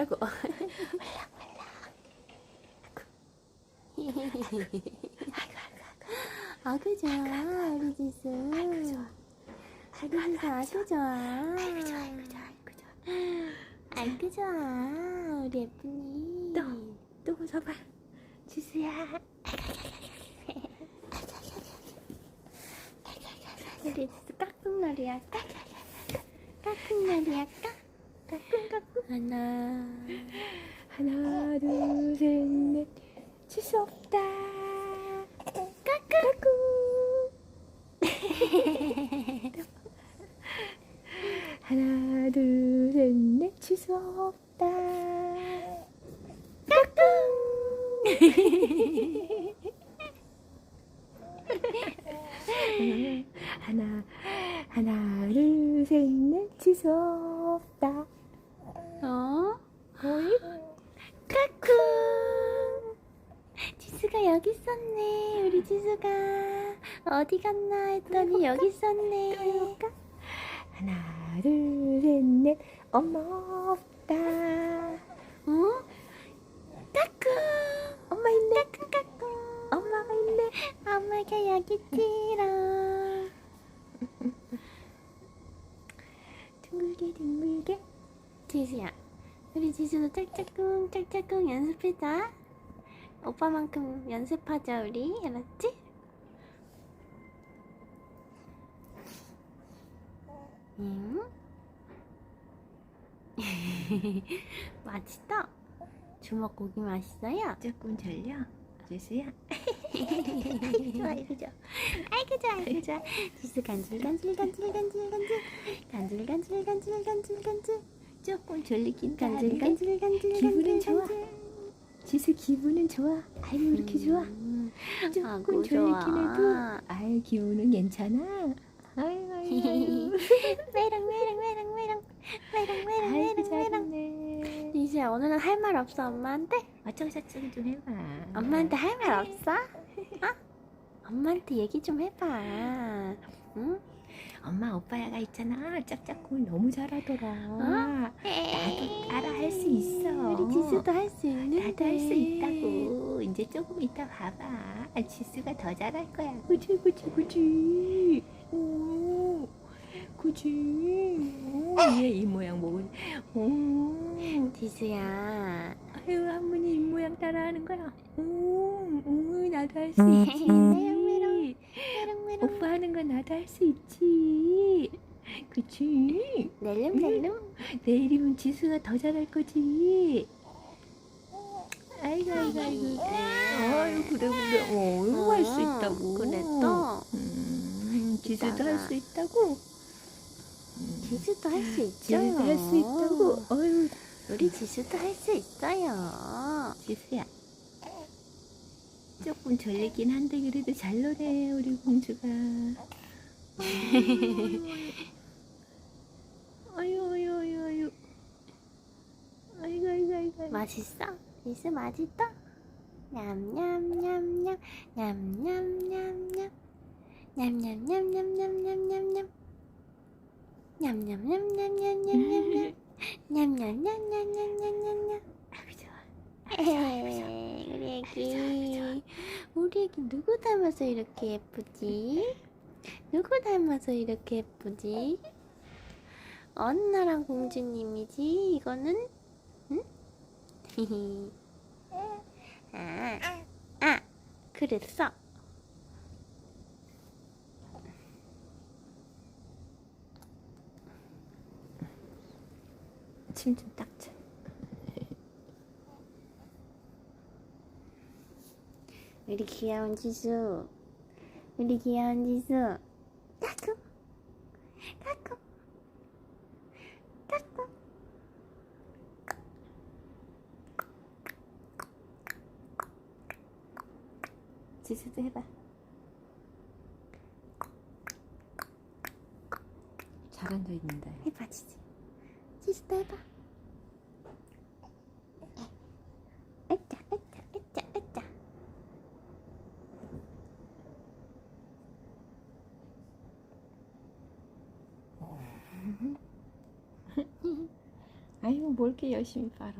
아이고. 아구 좋아 우리 지수 우리 지수 아구 좋아 아구 좋아 아구 좋아 아구 좋아 우리 예쁜이 또. 또 웃어봐. 지수야. 우리 지수 까꿍놀이야 까 까꿍까꿍 하나 하나, 둘, 셋, 넷. 지수 없다. 까꿍. 하나, 둘, 셋, 넷. 지수 없다. 까꿍. 하나, 하나, 둘, 셋, 넷. 지수 없다. 어? 어이? 까꿍 지수가 여기 있었네 우리 지수가 어디 갔나 했더니 여기 있었네 하나, 둘, 셋, 넷. 엄마 없다. 어? 까꿍 엄마 있네. 까꿍 까꿍 엄마가 있네. 엄마가 여기 있지롱 둥글게 둥글게. 지수야 우리 지수도 짝짝꿍 짝짝꿍 연습해자 오빠만큼 연습하자 우리 알았지? 응? 맛있다 주먹고기 맛있어요? 조금 졸려. 지수야. 좋아 아이고 좋아 아이고 좋아 아이고 좋아 지수 간질 간질 간질 간질 간질 간질 간질 간질 간질 간질 조금 졸리긴 간질 하는데 간질 간질 기분은 좋아. 지수 기분은 좋아. 아유 이렇게 좋아. 음, 조금 아이고, 졸리긴 좋아. 해도 아유 기분은 괜찮아. 아유 아유. 메랑 메랑 메랑 메랑 메랑 메랑 아이고 메랑. 이제 오늘은 할 말 없어 엄마한테? 어쩌고저쩌고 좀 해봐. 엄마한테 할 말 없어? 어? 엄마한테 얘기 좀 해봐 응? 엄마 오빠야가 있잖아. 짝짝꿍을 너무 잘하더라. 어? 나도 따라 할 수 있어. 우리 지수도 할 수 있는데 나도 할 수 있다고. 이제 조금 이따 봐봐. 지수가 더 잘할 거야. 그치, 그치, 그치. 오, 그치. 오, 얘이 모양 보고. 오, 지수야 아유, 할머니 이 모양 따라하는 거야. 오, 오, 나도 할 수 있지. 오빠 하는 건 나도 할 수 있지. 그치. 낼름 낼름 내일이면 지수가 더 잘할 거지. 아이고 아이고 아이고. 아유 그래 그래. 어 이거 할 수 있다고. 또 음, 지수도. 할 수 있다고. 음, 지수도 할 수 있죠 지수도 할 수 있다고. 어유 우리 지수도 할 수 있어요 지수야. 조금 졸리긴 한데 그래도 잘 노래 우리 공주가. 아유 아유 아유 아유. 아이고 아이고 아이고. 맛있어? 지수 맛있어? 냠냠냠냠 냠냠냠냠 냠냠냠냠냠냠냠냠 냠냠냠냠냠냠냠냠 냠냠냠냠냠냠냠 아이고 좋아. 에헤이, 우리 애기 우리 애기 누구 닮아서 이렇게 예쁘지? 누구 닮아서 이렇게 예쁘지? 나라 공주님이지? 이거는? 응? 아, 아, 그랬어. 침 좀 닦자. 우리 귀여운 지수. 우리 귀여운 지수. 까꿍. 까꿍. 까꿍. 지수도 해봐. 잘한다 있는데. 해봐, 지수. 지수도 해봐. 아이고 뭘 이렇게 열심히 빨어